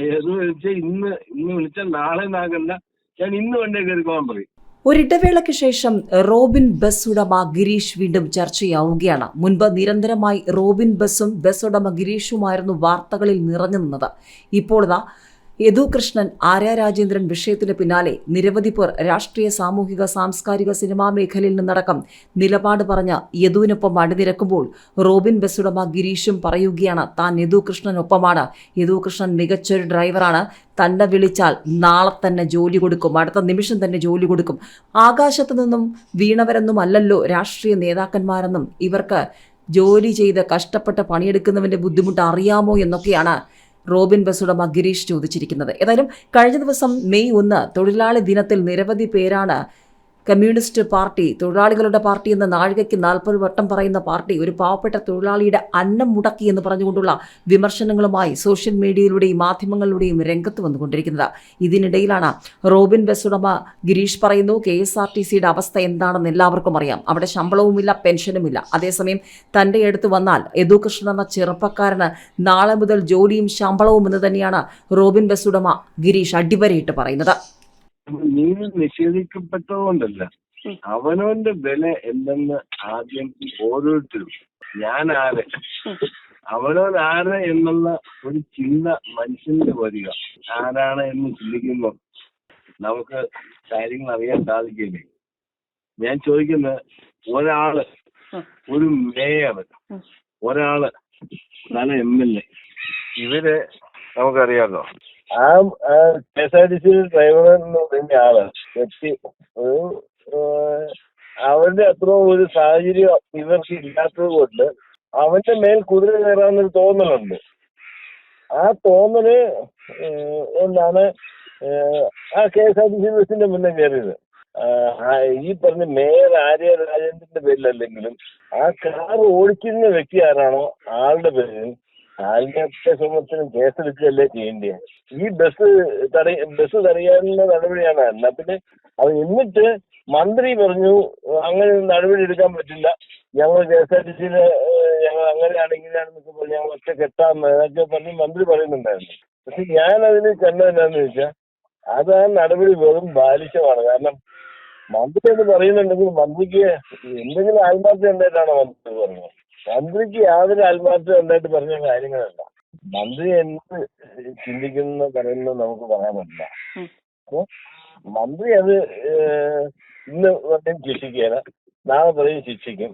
ഏത് വെച്ചാൽ ഇന്ന് ഇന്ന് വിളിച്ചാൽ നാളെ നാകണ്ട ഞാൻ ഇന്ന് വണ്ടി കയറിക്കോൻ പറയും. ഒരിടവേളയ്ക്ക് ശേഷം റോബിൻ ബസ് ഉടമ ഗിരീഷ് വീണ്ടും ചർച്ചയാവുകയാണ്. മുൻപ് നിരന്തരമായി റോബിൻ ബസ്സും ബസ് ഉടമ ഗിരീഷുമായിരുന്നു വാർത്തകളിൽ നിറഞ്ഞു നിന്നത്. ഇപ്പോൾ യദു കൃഷ്ണൻ ആര്യ രാജേന്ദ്രൻ വിഷയത്തിന് പിന്നാലെ നിരവധി പേർ രാഷ്ട്രീയ സാമൂഹിക സാംസ്കാരിക സിനിമാ മേഖലയിൽ നിന്നടക്കം നിലപാട് പറഞ്ഞ യദുവിനൊപ്പം അണിനിരക്കുമ്പോൾ റോബിൻ ബസ്സുടമ ഗിരീഷും പറയുകയാണ് താൻ യദു യദുകൃഷ്ണൻ യദു കൃഷ്ണൻ മികച്ചൊരു ഡ്രൈവറാണ്. തന്നെ വിളിച്ചാൽ നാളെ തന്നെ ജോലി കൊടുക്കും. അടുത്ത നിമിഷം തന്നെ ജോലി കൊടുക്കും. ആകാശത്തു നിന്നും വീണവരെന്നും അല്ലല്ലോ രാഷ്ട്രീയ നേതാക്കന്മാരെന്നും ഇവർക്ക് ജോലി ചെയ്ത് കഷ്ടപ്പെട്ട് പണിയെടുക്കുന്നവന്റെ ബുദ്ധിമുട്ട് അറിയാമോ എന്നൊക്കെയാണ് റോബിൻ ബസ് ഉടമ ഗിരീഷ് ചോദിച്ചിരിക്കുന്നത്. ഏതായാലും കഴിഞ്ഞ ദിവസം മെയ് ഒന്ന് തൊഴിലാളി ദിനത്തിൽ നിരവധി പേരാണ് കമ്മ്യൂണിസ്റ്റ് പാർട്ടി തൊഴിലാളികളുടെ പാർട്ടി എന്ന നാഴികയ്ക്ക് നാൽപ്പത് വട്ടം പറയുന്ന പാർട്ടി ഒരു പാവപ്പെട്ട തൊഴിലാളിയുടെ അന്നം മുടക്കി എന്ന് പറഞ്ഞുകൊണ്ടുള്ള വിമർശനങ്ങളുമായി സോഷ്യൽ മീഡിയയിലൂടെയും മാധ്യമങ്ങളിലൂടെയും രംഗത്ത് വന്നുകൊണ്ടിരിക്കുന്നത്. ഇതിനിടയിലാണ് റോബിൻ ബസ് ഉടമ ഗിരീഷ് പറയുന്നു കെ എസ് ആർ ടി സിയുടെ അവസ്ഥ എന്താണെന്ന് എല്ലാവർക്കും അറിയാം. അവിടെ ശമ്പളവുമില്ല പെൻഷനുമില്ല. അതേസമയം തന്റെ അടുത്ത് വന്നാൽ യദുകൃഷ്ണൻ എന്ന ചെറുപ്പക്കാരന് നാളെ മുതൽ ജോലിയും ശമ്പളവും എന്ന് തന്നെയാണ് റോബിൻ ബസ് ഉടമ ഗിരീഷ് അടിവരയിട്ട് പറയുന്നത്. നീതി നിഷേധിക്കപ്പെട്ടതുകൊണ്ടല്ല. അവനവന്റെ വില എന്തെന്ന് ആദ്യം ഓരോരുത്തരും. ഞാൻ ആര്? അവനവൻ ആര് എന്നുള്ള ഒരു ചിന്ത മനുഷ്യന്റെ വരിക. ആരാണ് എന്ന് ചിന്തിക്കുമ്പോൾ നമുക്ക് കാര്യങ്ങൾ അറിയാൻ സാധിക്കില്ലേ? ഞാൻ ചോദിക്കുന്നത് ഒരാൾ ഒരു മേയർ ഒരാൾ നല്ല എം എൽ എ. ഇവർ നമുക്കറിയാമല്ലോ ആ K S R T C driver എന്ന് പറയുന്ന വ്യക്തി ഒരു അവന്റെ അത്ര ഒരു സാഹചര്യം ഇവർക്ക് ഇല്ലാത്തത് കൊണ്ട് അവന്റെ മേൽ കുതിര കയറാന്നൊരു തോന്നലുണ്ട്. ആ തോന്നൽ എന്താണ് ആ K S R T C ബസിന്റെ മുന്നേ കയറിയത് ഈ പറഞ്ഞ മേയർ ആര്യ രാജേന്ദ്രന്റെ പേരിലല്ലെങ്കിലും ആ കാർ ഓടിക്കുന്ന വ്യക്തി ആരാണോ ആളുടെ പേരിൽ ശ്രമത്തിന് കേസെടുക്കുകയല്ലേ ചെയ്യേണ്ടത്. ഈ ബസ് തടയ ബസ് തടയാനുള്ള നടപടിയാണ്. എന്നാ പിന്നെ അത് എന്നിട്ട് മന്ത്രി പറഞ്ഞു അങ്ങനെ നടപടി എടുക്കാൻ പറ്റില്ല. ഞങ്ങൾ കെ എസ് ആർ ടി സിയിലെ ഞങ്ങൾ അങ്ങനെയാണ് ഇങ്ങനെയാണെന്നൊക്കെ പറഞ്ഞു ഞങ്ങൾ ഒറ്റ കെട്ടാന്ന് എന്നൊക്കെ പറഞ്ഞ് മന്ത്രി പറയുന്നുണ്ടായിരുന്നു. പക്ഷെ ഞാൻ അതിന് കണ്ടത് എന്താണെന്ന് വെച്ചാൽ അത് ആ നടപടി വെറും ബാലിശമാണ്. കാരണം മന്ത്രി എന്ന് പറയുന്നുണ്ടെങ്കിൽ മന്ത്രിക്ക് എന്തെങ്കിലും ആത്മാർത്ഥം ഉണ്ടായിട്ടാണോ മന്ത്രി പറഞ്ഞത്? മന്ത്രിക്ക് യാതൊരു ആത്മാർത്ഥം ഉണ്ടായിട്ട് പറഞ്ഞ കാര്യങ്ങളല്ല. മന്ത്രി എന്ത് ചിന്തിക്കുന്ന പറയുന്നത് നമുക്ക് പറയാൻ പറ്റില്ല. അപ്പൊ മന്ത്രി അത് ഇന്ന് പറയും ശിക്ഷിക്കുകയില്ല നാളെ പറയും ശിക്ഷിക്കും.